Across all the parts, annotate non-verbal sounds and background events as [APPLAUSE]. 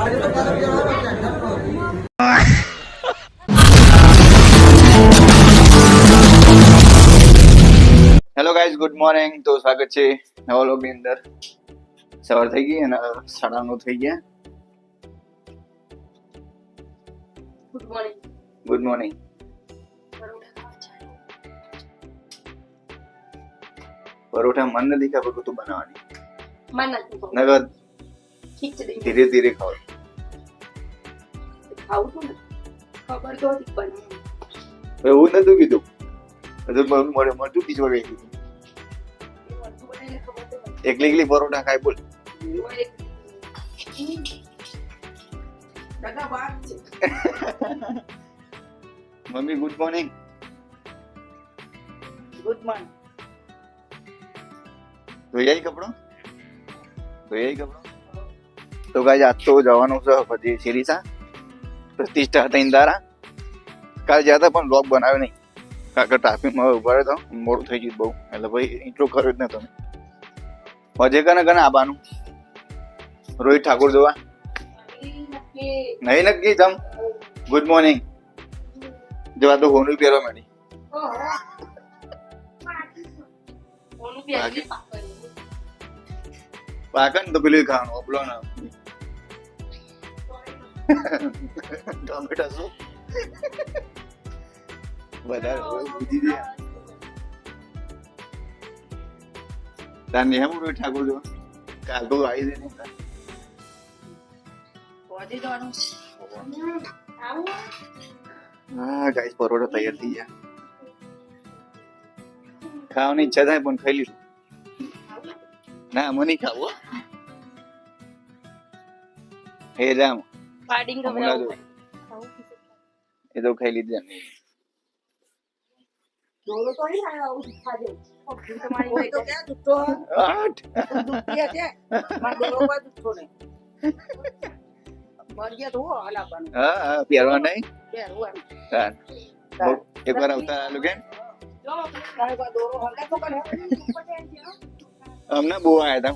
Hello guys good morning તો સ્વાગત છે નવા લોગની અંદર. સવાર થઈ ગઈ અને સાડા નવ થઈ ગયા. Good morning good morning paratha મન નથી ખબર તું બનાવવાની. મન નથી. નગર. ધીરે ધીરે ખાવ ખાવું છું ને ખબર તો હતી પણ એવું નતું કીધું. ગઈ તો હતી. એકલી એકલી પરોઠા ખાય બોલ. Mummy good morning good morning ધોઈ કપડો? ધોઈ કપડો? તો ગાઈઝ આજ તો જવાનું છે પછી શિરીસા. પ્રતિષ્ઠા હતા ઇન્દારા. કાલે ગયા હતા પણ બ્લોગ બનાવ્યો નહીં. કારણ કે ટ્રાફિકમાં ઊભા રહ્યો હતો મોડું થઈ ગયું બહુ. એટલે ભાઈ ઇન્ટ્રો કર્યો જ નહીં તમે મજે કને કને આવવાનું રોહિત ઠાકોર જોવા? નહીં નક્કી, તમ? ગુડ મોર્નિંગ જવા તો હોનું પહેરો મેડી પાકન તો પેલું ખાવાનું ઓપલો ના ટમેટા શું વધારે બીજી દે. તાર નેહમ રોહિત ઠાકોર જો કાલ તો આવી દે ને પહોંચી જવાનું. હા ગાઈસ પરોઠો તૈયાર થઈ ગયા. ખાવાની ઈચ્છા થાય પણ ખાઈ લીધું ના મને ખાવો. હે રામ. પાડીને. એ તો ખાઈ લીધી જોડો તો નહીં આવ્યો આવું તો. હા હા પહેરવા નહીં? હા બહુ એકવાર આવતા અમને બહુ આયા હતા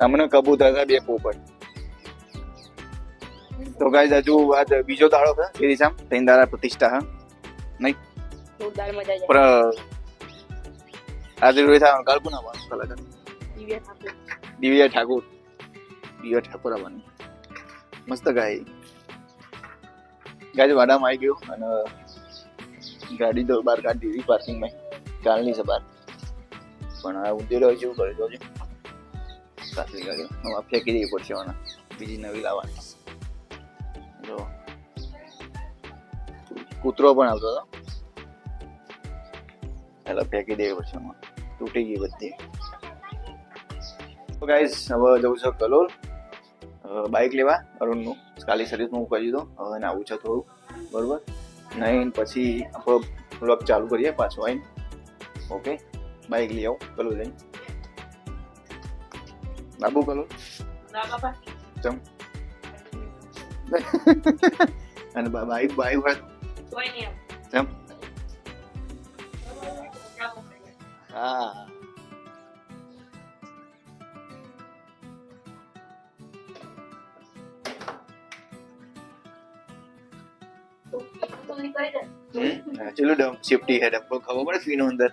અમને કબૂતર હતા બે પોપટ. તો ગાઈઝ હજુ આજ બીજો દાડો છે શિરીષામ ત્રણ દાડા પ્રતિષ્ઠા હા? નહીં? આજે રોહિત આવવાનું કાલ કોણ આવવાનું? કલાકાર દિવ્યા ઠાકોર. દિવ્યા ઠાકોર. આવવાની. મસ્ત ગાય. ગાય વાડામાં આવી ગયો અને ગાડી તો બહાર કાઢી દીધી પાર્કિંગમાં કાલની છે બહાર. પણ આ ઉદ્યોગ જેવું કરે જોજે સાચી ગાડીઓ હવે ફેંકી દેવી પડશે આને બીજી નવી લાવવાની જો કૂતરો પણ આવતો હતો એટલે ફેંકી દેવી પડશે આમાં તૂટી ગઈ બધી તો ગાઈઝ હવે જવું છે કલોલ બાઇક લેવા અરુણનું કાલી સર્વિસમાં હું કરી દઉં હવે આવું છે થોડું બરોબર નહીં પછી આપણો બ્લોગ ચાલુ કરીએ પાછો આવીને ઓકે બાઇક લઈ આવું કલોલ લઈને ના બાપા. ચમ અને બા- બાઇક બાઇક હોય કોઈ નહીં ચમ હા કરી. ચલો ડમ સેફટી હેડ ખબર પડે ફીનો અંદર.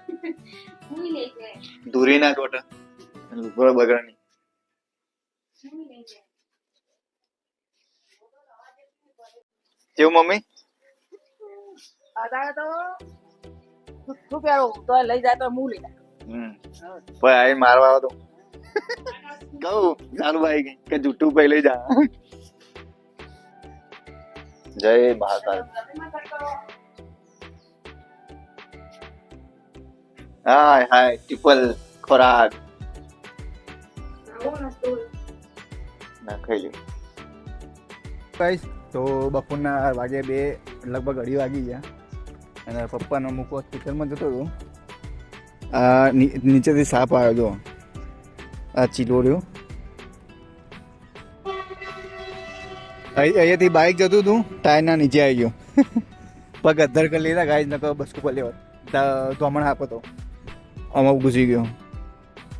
દૂરી ના ટોટા બગડની. કેવું મમ્મી? અત્યારે તો શું પહેરું તો લઈ જાય તો હું લઈ જાય. હમ. આઈ મારવા આવો તો. કહું ચાલુ ભાઈ કે જુઠ્ઠું પೈ લઈ જા. જય મહાકાલ. હાય હાય ટ્રિપલ ખોરાક. ના ગાઈસ તો બપોરના વાગે બે, લગભગ અઢી વાગી ગયા. અને પપ્પાનો મૂકો હોસ્પિટલમાં જતો હતો આ નીચેથી સાપ આવ્યો જો આ ચીલો રહ્યો. અહીંયાથી બાઇક જતું હતું ટાયરના નીચે આવી ગયો. [LAUGHS] પગ અધર કરી લીધા ગાઈસ નકર બસકું પર લેવા. ધોમણ આપો તો. આમાં ઘૂસી ગયો.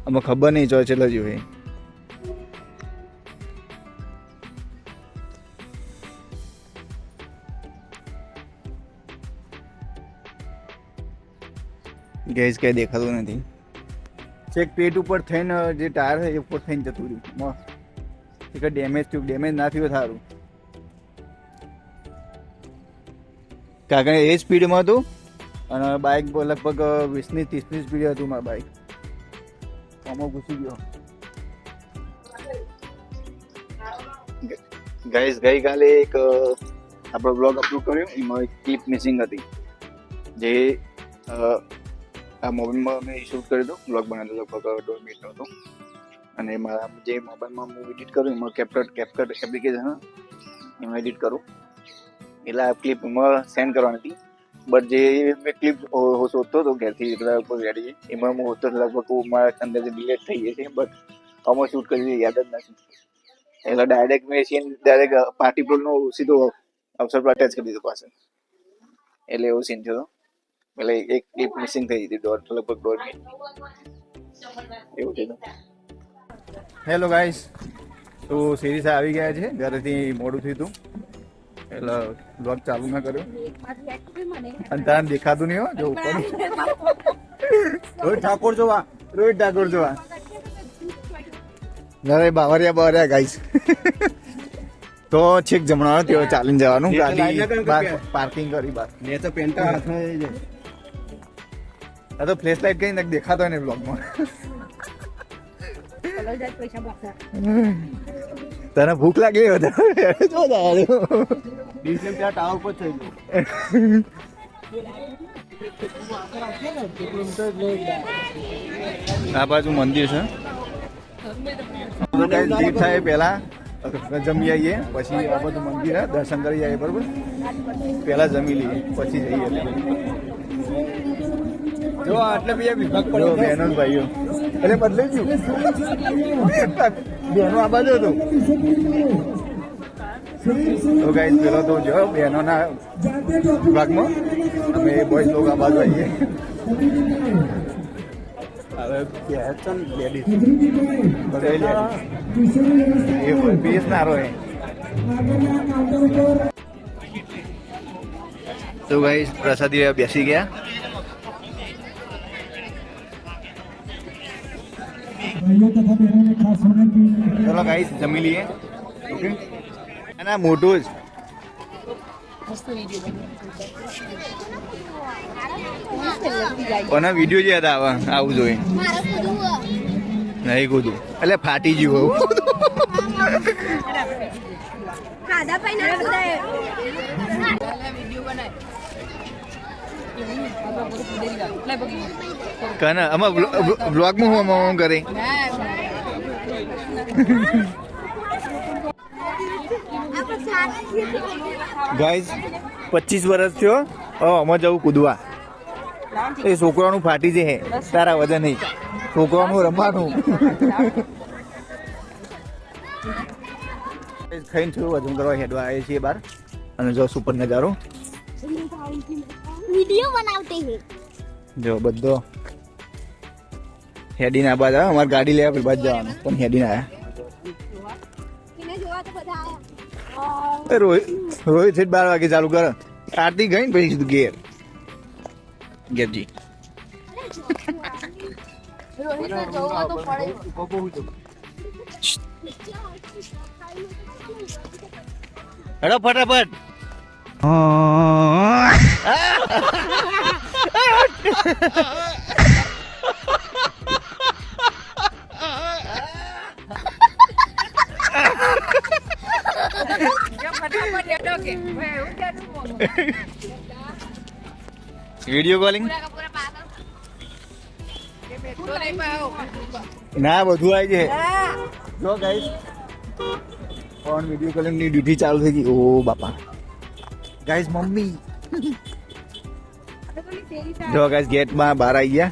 આમાં ખબર નહીં જો છેલ્લા જોઈએ ગેસ કઈ દેખાતું નથી. ચેક પેટ ઉપર થઈને જે ટાયર છે એ ઉપર થઈને જતું રહ્યું. મસ્ત. એક ડેમેજ થયું. ડેમેજ ના થયું સારું. કારણ કે એ સ્પીડમાં હતું? અને બાઇક લગભગ વીસની ત્રીસની સ્પીડ હતું મારું બાઇક આમાં ઘૂસી ગયો. ગાઈસ ગઈકાલે એક આપણો બ્લોગ અપલોડ કર્યો. એમાં એક ક્લિપ મિસિંગ હતી. જે આ મોબાઈલમાં મેં શૂટ કર્યું હતું બ્લોગ બનાવેલો લગભગ દોઢ મિનિટનો હતો. અને મારા જે મોબાઈલમાં હું એડિટ કરું, એમાં કેપકટ કેપકટ એપ્લિકેશન એમાં એડિટ કરું. એટલે આ ક્લિપ એમાં સેન્ડ કરવાની હતી. બટ જે મેં ક્લિપ શોધતો હતો ઘેરથી, એટલા ઉપર ગાડી એમાં હું હોતો લગભગ મારા અંદરથી ડિલેટ થઈ છે બટ આમાં શૂટ કરી યાદ જ નથી. એટલે ડાયરેક્ટ મેં સીન ડાયરેક્ટ પાર્ટી પ્લોટનો સીધો અવસર પર અટેચ કરી દીધો પાછળ એટલે એવો સીન થયો. એટલે એક ક્લિપ મિસિંગ થઈ હતી દોઢ લગભગ દોઢ મિનિટ એવું છે હેલો ગાઈસ તો સિરીઝ આવી ગયા છે ઘરેથી મોડું થયું હતું એટલે બ્લોગ ચાલુ ના કર્યો અને તારા દેખાતું નહીં હો જો ઉપર રોહિત ઠાકોર જોવા રોહિત ઠાકોર જોવા નરે બાવરિયા બાવરિયા ગાઈસ તો છેક જમણા તેઓ ચાલીને જવાનું ગાડી? પાર્કિંગ કરી બાર ને તો પેન્ટા હાથમાં છે આ તો ફ્લેશ લાઇટ કઈ દેખાતો નહીં બ્લોગમાં તને ભૂખ લાગી હોય તો જો દાડે ડીસેમ ત્યાં ટાવર પર થઈ ગયો. આ બાજુ મંદિર છે. તો થાય પહેલા જમી આવીએ પછી આ બધું મંદિર દર્શન કરી આવીએ બરોબર? પહેલા જમી લઈએ પછી જઈએ. જો આટલે બી વિભાગ પડ્યો બહેનો ભાઈઓ એટલે બદલાઈ ગયું. બહેનો આ બાજુ હતું. તો ગાઈસ પેલો તો જો બહેનોના વિભાગમાં અમે બોયસ લોકો આ બાજુ આવીએ. હવે લેડીઝ એ કોઈ પીસ ના એ તો ગાઈસ પ્રસાદી બેસી ગયા. ચલો ગાઈસ જમી લઈએ. ઓકે? ના મોટું જ. કોના વીડિયો જે હતા આવા આવું જોઈએ નહીં કૂદું એટલે ફાટી ગયું ખુદાય [LAUGHS] કના આમાં બ્લોગમાં હું આમાં હું કરે? ગાઈઝ પચીસ વર્ષ થયો. હવે આમાં જવું કૂદવા. એ છોકરાનું ફાટી છે તારા વજન નહીં. છોકરાનું રમવાનું. ખાઈને થોડું વજન કરવા હેડવા આવીએ છીએ બહાર. અને જો સુપર નજારો. વીડિયો બનાવતી જો બધો હેડી આ બાદ અમારે ગાડી લેવા પેલી બાદ જવાનું. પણ હેડી ના આવ્યા રોહિત રોહિત સેઠ બાર વાગે ચાલુ કરે. આરતી ગઈ ને પછી સીધું ઘેર. ગેપજી હેડો ફટાફટ. હા. [LAUGHS] વીડિયો કોલિંગ ના, બધું આવી છે જો ગાઈસ ફોન વીડિયો કોલિંગની ડ્યુટી ચાલુ થઈ ગઈ. ઓ, બાપા. Guys mummy. જો ગાઈસ ગેટમાં બહાર આવી ગયા.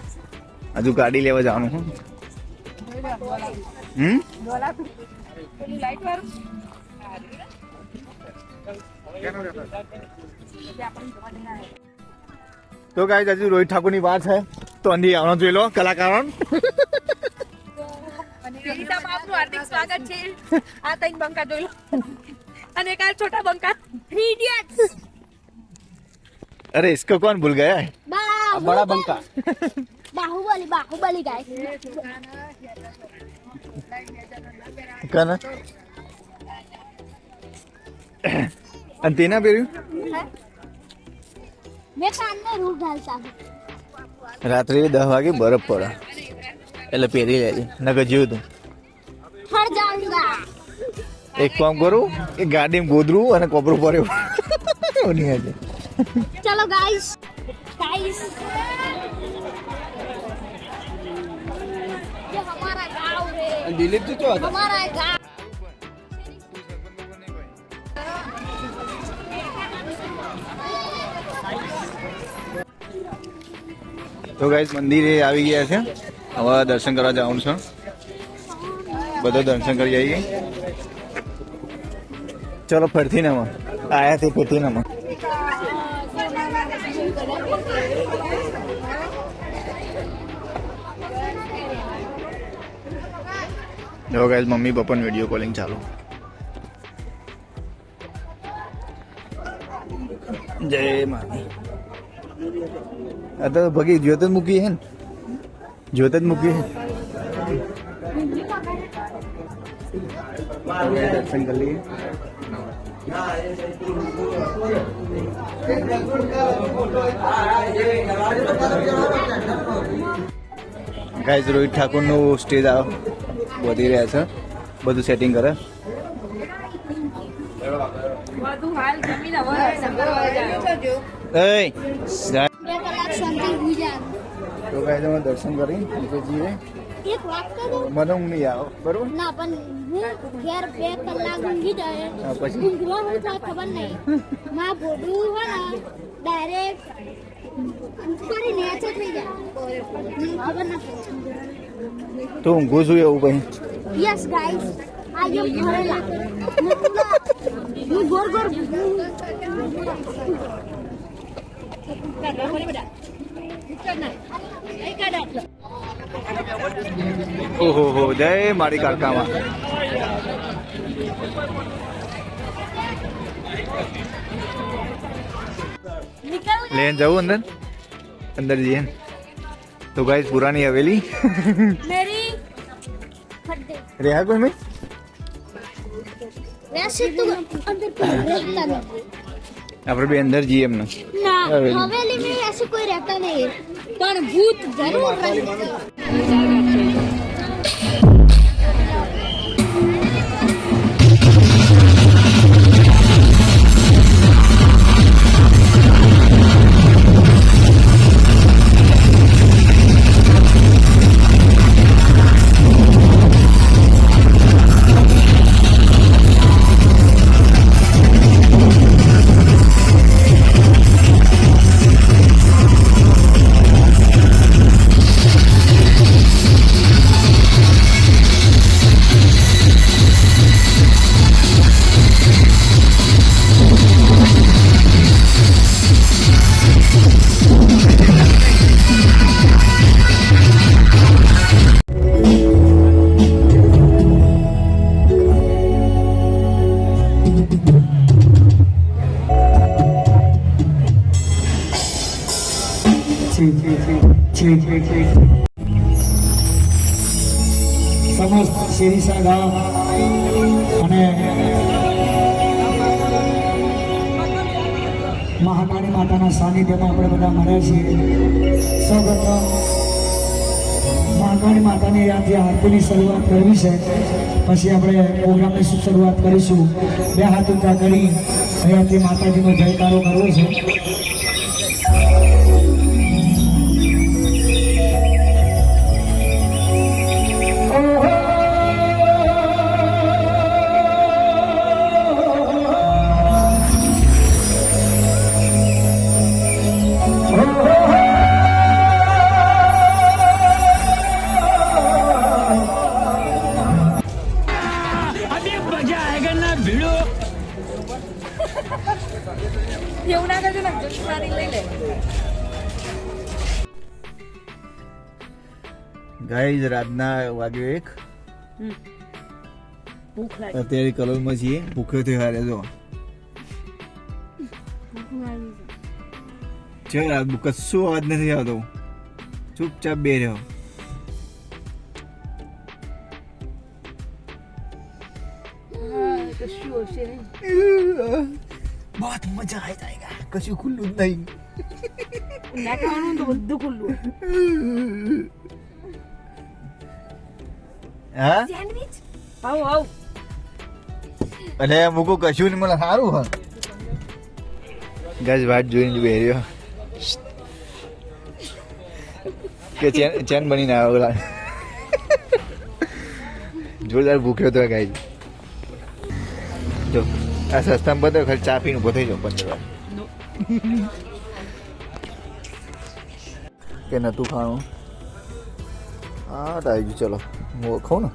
હજુ ગાડી લેવા જવાનું હું હમ? તો ગાઈસ હજુ રોહિત ઠાકોર ની વાત છે તો અંધી આવવાનો જોઈ લો કલાકારો શેરીસામાં આપનું હાર્દિક સ્વાગત છે આ ત્રણ બંકા જોઈ લો અને એક આ છોટા બંકા થ્રી ઇડિયટ્સ अरे इसको कौन भूल गया है बड़ा बंका बाहुबली बाहुबली गाय કાના અને તે ના પહેર્યું રાત્રે દસ વાગે બરફ પડે. એટલે પહેરી લેજે નગર જીવ તું. એક કામ કરું એ ગાડીમાં ગોદરું અને કોપરું પડ્યું ઓની આજે ચલો ગાઈસ ગાઈસ દિલીપ તો હતો? તો ગાઈસ મંદિરે આવી ગયા છે. હવે દર્શન કરવા જવાનું છે. બધો દર્શન કરી આવીએ. ચલો ફરતી નામાં આયા થી ફરતી નામાં જો ગાઈસ મમ્મી પપ્પાને વીડિયો કોલિંગ ચાલુ. જય માની તો ભગી જ્યોત જ મૂકી હે ને જ્યોત જ મૂકી હે દર્શન કરી લઈએ ગાઈઝ રોહિત ઠાકોરનું સ્ટેજ આ વધી રહ્યા છે બધું સેટિંગ કરે બધું હાલ જમીન હવે અમે દર્શન કરી જઈએ એક વાત કહું? મને ઊંઘ નહીં આવે બરોબર? ના પણ હું ઘેર બે કલાક ઊંઘી જાય. પછી? ઊંઘવા હું થાય ખબર નહીં. માં બોડું હોય ને ડાયરેક્ટ ફરી નેચે થઈ જાય. ખબર ના તો ઊંઘું છું એવું ભાઈ યસ ગાઈસ એમ ભરેલા હું ગોર ગોર ఓహో హో జయ लेन जाओ अंदर? अंदर जी तो गाइस पुरानी हवेली। मेरी रेहा कोई में? वैसे तो अंदर આપણે બે અંદર જઈએ એમને. હવેલી કોઈ રહેતા નહીં. પણ ભૂત જરૂર સમસ્ત શેરી ગામ અને મહાકાળી માતાના સાનિધ્યમાં આપણે બધા મળે છીએ. સૌપ્રથમ મહાકાળી માતાની આજે આરતીની શરૂઆત કરવી છે, પછી આપણે પ્રોગ્રામની શરૂઆત કરીશું. બે હાથ ઊંચા કરી, અહીંયાથી માતાજીનો જયકારો કરવો છે. ગાઈઝ રાતના વાગ્યો એક. અત્યારે કલોલમાં છીએ. ભૂખ્યો થયો હારે જો. આ કશું અવાજ નથી આવતો. ચૂપચાપ બે રહ્યો બહુત મજા આવી જાય કશું ખુલ્લું જ નહીં. નાખવાનું તો બધું ખુલ્લું હા? સેન્ડવિચ? આવો આવો. અને મૂકું કશું નહીં મને સારું હ. ગજ વાત જોઈને બે રહ્યો કે ચેન ચેન બનીને આવ્યો ઓલા જોરદાર ભૂખ્યો તો ગાઈ જો આ સસ્તામાં બધો ખાલી ચા પીને ઊભો થઈ જાઓ પંદર કે નતું ખાણું? હા તો આવી ગયું ચલો. હું ખાઉં ને